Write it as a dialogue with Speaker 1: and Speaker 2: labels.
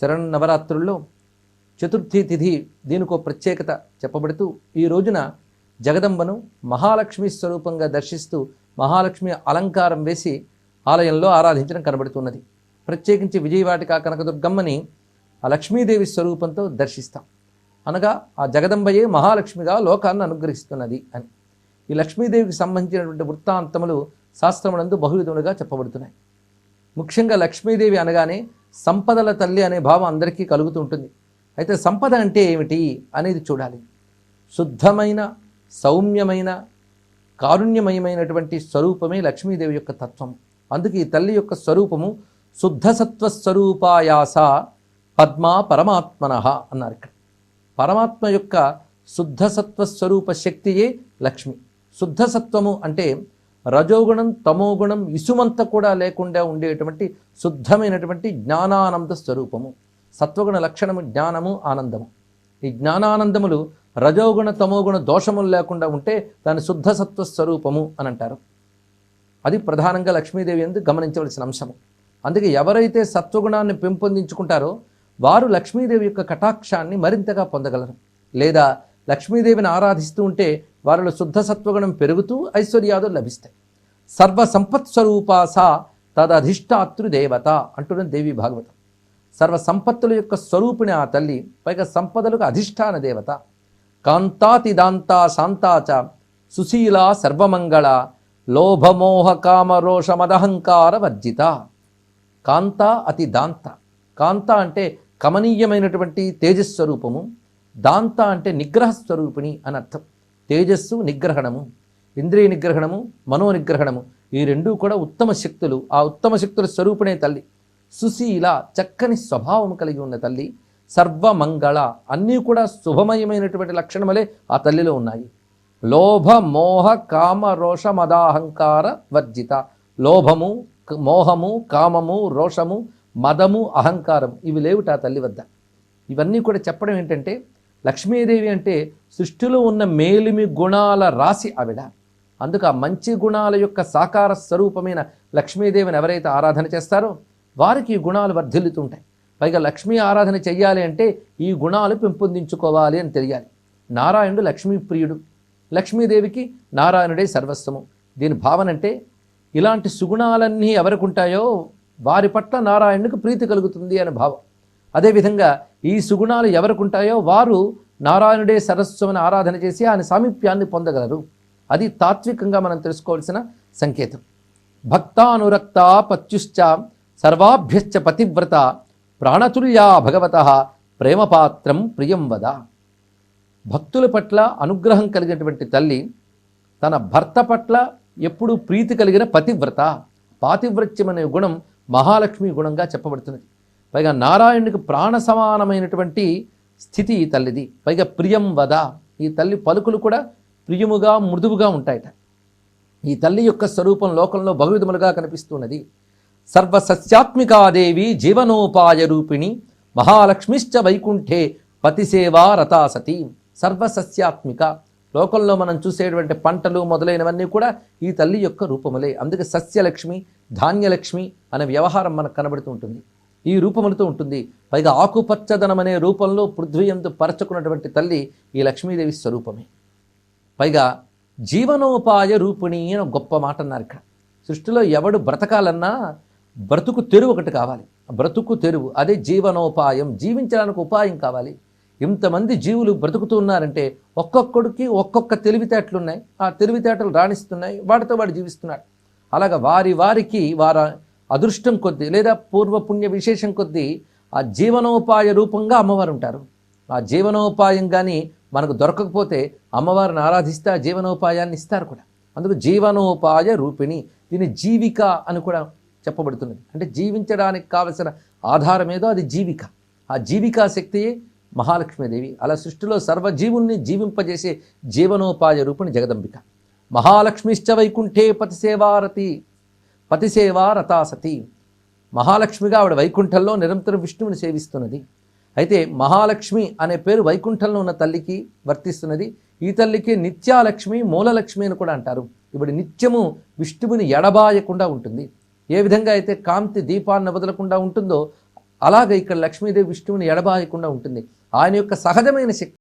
Speaker 1: శరణవరాత్రుల్లో చతుర్థి తిథి దీనికో ప్రత్యేకత చెప్పబడుతూ ఈ రోజున జగదంబను మహాలక్ష్మి స్వరూపంగా దర్శిస్తూ మహాలక్ష్మి అలంకారం వేసి ఆలయంలో ఆరాధించడం కనబడుతున్నది. ప్రత్యేకించి విజయవాటిక కనకదుర్గమ్మని ఆ లక్ష్మీదేవి స్వరూపంతో దర్శిస్తాం. అనగా ఆ జగదంబయే మహాలక్ష్మిగా లోకాన్ని అనుగ్రహిస్తున్నది అని. ఈ లక్ష్మీదేవికి సంబంధించినటువంటి వృత్తాంతములు శాస్త్రములందు బహువిధములుగా చెప్పబడుతున్నాయి. ముఖ్యంగా లక్ష్మీదేవి అనగానే సంపదల తల్లి అనే భావం అందరికీ కలుగుతూ ఉంటుంది అయితే సంపద అంటే ఏమిటి అనేది చూడాలి. శుద్ధమైన సౌమ్యమైన కారుణ్యమయమైనటువంటి స్వరూపమే లక్ష్మీదేవి యొక్క తత్వం. అందుకే ఈ తల్లి యొక్క స్వరూపము శుద్ధసత్వ స్వరూపాయాస పద్మా పరమాత్మన అన్నారు ఇక్కడ. పరమాత్మ యొక్క శుద్ధసత్వ స్వరూప శక్తియే లక్ష్మి. శుద్ధసత్వము అంటే రజోగుణం తమోగుణం ఇసుమంత కూడా లేకుండా ఉండేటువంటి శుద్ధమైనటువంటి జ్ఞానానంద స్వరూపము. సత్వగుణ లక్షణము జ్ఞానము ఆనందము. ఈ జ్ఞానానందములు రజోగుణ తమోగుణ దోషములు లేకుండా ఉంటే దాని శుద్ధ సత్వ స్వరూపము అని అంటారు. అది ప్రధానంగా లక్ష్మీదేవి ఎందుకు గమనించవలసిన అంశము. అందుకే ఎవరైతే సత్వగుణాన్ని పెంపొందించుకుంటారో వారు లక్ష్మీదేవి యొక్క కటాక్షాన్ని మరింతగా పొందగలరు. లేదా లక్ష్మీదేవిని ఆరాధిస్తూ ఉంటే వారిలో శుద్ధ సత్వగుణం పెరుగుతూ ఐశ్వర్యాదులు లభిస్తాయి. సర్వ సంపత్ స్వరూపాస తదధిష్టాతృ దేవత అంటున్నది దేవి భాగవతం. సర్వ సంపత్తుల యొక్క స్వరూపిణి ఆ తల్లి పైగా సంపదలకు అధిష్టాన దేవత. కాంతాతిదాంతా శాంతాచ సుశీల సర్వమంగళ లోభమోహ కామరోషమదహంకార వర్జిత. కాంత అతి దాంత. కాంత అంటే కమనీయమైనటువంటి తేజస్వరూపము. దాంత అంటే నిగ్రహ స్వరూపిణి అని అర్థం. తేజస్సు నిగ్రహణము ఇంద్రియ నిగ్రహణము మనో నిగ్రహణము ఈ రెండూ కూడా ఉత్తమ శక్తులు. ఆ ఉత్తమ శక్తుల స్వరూపిణే తల్లి. సుశీల చక్కని స్వభావం కలిగి ఉన్న తల్లి. సర్వమంగళ అన్నీ కూడా శుభమయమైనటువంటి లక్షణములే ఆ తల్లిలో ఉన్నాయి. లోభ మోహ కామ రోష మదాహంకార వర్జిత. లోభము క- మోహము కామము రోషము మదము అహంకారం ఇవి లేవుట ఆ తల్లి వద్ద. ఇవన్నీ కూడా చెప్పడం ఏంటంటే లక్ష్మీదేవి అంటే సృష్టిలో ఉన్న మేలిమి గుణాల రాశి ఆవిడ. అందుకు ఆ మంచి గుణాల యొక్క సాకార స్వరూపమైన లక్ష్మీదేవిని ఎవరైతే ఆరాధన చేస్తారో వారికి ఈ గుణాలు వర్ధిల్లుతుంటాయి. పైగా లక్ష్మీ ఆరాధన చెయ్యాలి అంటే ఈ గుణాలు పెంపొందించుకోవాలి అని తెలియాలి. నారాయణుడు లక్ష్మీ ప్రియుడు. లక్ష్మీదేవికి నారాయణుడే సర్వస్వము. దీని భావన అంటే ఇలాంటి సుగుణాలన్నీ ఎవరికి ఉంటాయో వారి పట్ల నారాయణుడికి ప్రీతి కలుగుతుంది అనే భావం. అదేవిధంగా ఈ సుగుణాలు ఎవరికి ఉంటాయో వారు నారాయణుడే సరస్వమని ఆరాధన చేసి ఆయన సామీప్యాన్ని పొందగలరు. అది తాత్వికంగా మనం తెలుసుకోవాల్సిన సంకేతం. భక్తానురక్త పత్యుశ్చ సర్వాభ్యశ్చ పతివ్రత ప్రాణతుల్యా భగవత ప్రేమపాత్రం ప్రియం వద. భక్తుల పట్ల అనుగ్రహం కలిగినటువంటి తల్లి తన భర్త పట్ల ఎప్పుడూ ప్రీతి కలిగిన పతివ్రత పాతివ్రత్యం అనే గుణం మహాలక్ష్మి గుణంగా చెప్పబడుతున్నది. పైగా నారాయణునికి ప్రాణ సమానమైనటువంటి స్థితి ఈ తల్లిది. పైగా ప్రియం వద. ఈ తల్లి పలుకులు కూడా ప్రియముగా మృదువుగా ఉంటాయట. ఈ తల్లి యొక్క స్వరూపం లోకంలో బహువిధములుగా కనిపిస్తున్నది. సర్వసస్యాత్మికాదేవి జీవనోపాయ రూపిణి మహాలక్ష్మిశ్చ వైకుంఠే పతిసేవా రతాసతి సర్వసస్యాత్మిక లోకంలో మనం చూసేటువంటి పంటలు మొదలైనవన్నీ కూడా ఈ తల్లి యొక్క రూపములే. అందుకే సస్యలక్ష్మి ధాన్యలక్ష్మి అనే వ్యవహారం మనకు కనబడుతూ ఉంటుంది. ఈ రూపములతో ఉంటుంది. పైగా ఆకుపచ్చదనం అనే రూపంలో పృథ్వీయంతో పరచుకున్నటువంటి తల్లి ఈ లక్ష్మీదేవి స్వరూపమే. పైగా జీవనోపాయ రూపిణి అని గొప్ప మాట అన్నారు ఇక్కడ. సృష్టిలో ఎవడు బ్రతకాలన్నా బ్రతుకు తెరువు ఒకటి కావాలి. బ్రతుకు తెరువు. అదే జీవనోపాయం. జీవించడానికి ఉపాయం కావాలి. ఇంతమంది జీవులు బ్రతుకుతూ ఉన్నారంటే ఒక్కొక్కడికి ఒక్కొక్క తెలివితేటలు ఉన్నాయి ఆ తెలివితేటలు రాణిస్తున్నాయి. వాటితో వాడు జీవిస్తున్నాడు. అలాగ వారి వారికి వారా అదృష్టం కొద్దీ లేదా పూర్వపుణ్య విశేషం కొద్దీ ఆ జీవనోపాయ రూపంగా అమ్మవారు ఉంటారు. ఆ జీవనోపాయం కానీ మనకు దొరకకపోతే అమ్మవారిని ఆరాధిస్తే ఆ జీవనోపాయాన్ని ఇస్తారు కూడా. అందుకు జీవనోపాయ రూపిణి దీని జీవిక అని కూడా చెప్పబడుతున్నది. అంటే జీవించడానికి కావలసిన ఆధారం ఏదో అది జీవిక. ఆ జీవికా శక్తియే మహాలక్ష్మీదేవి. అలా సృష్టిలో సర్వజీవుల్ని జీవింపజేసే జీవనోపాయ రూపిణి జగదంబిక. మహాలక్ష్మిశ్చ వైకుంఠే పతిసేవారతి. పతిసేవా రతాసతి మహాలక్ష్మిగా ఆవిడ వైకుంఠంలో నిరంతరం విష్ణువుని సేవిస్తున్నది. అయితే మహాలక్ష్మి అనే పేరు వైకుంఠంలో ఉన్న తల్లికి వర్తిస్తున్నది. ఈ తల్లికి నిత్యాలక్ష్మి మూలలక్ష్మి అని కూడా అంటారు. ఇప్పుడు నిత్యము విష్ణువుని ఎడబాయకుండా ఉంటుంది. ఏ విధంగా అయితే కాంతి దీపాన్ని వదలకుండా ఉంటుందో అలాగే ఇక్కడ లక్ష్మీదేవి విష్ణువుని ఎడబాయకుండా ఉంటుంది. ఆయన యొక్క సహజమైన శక్తి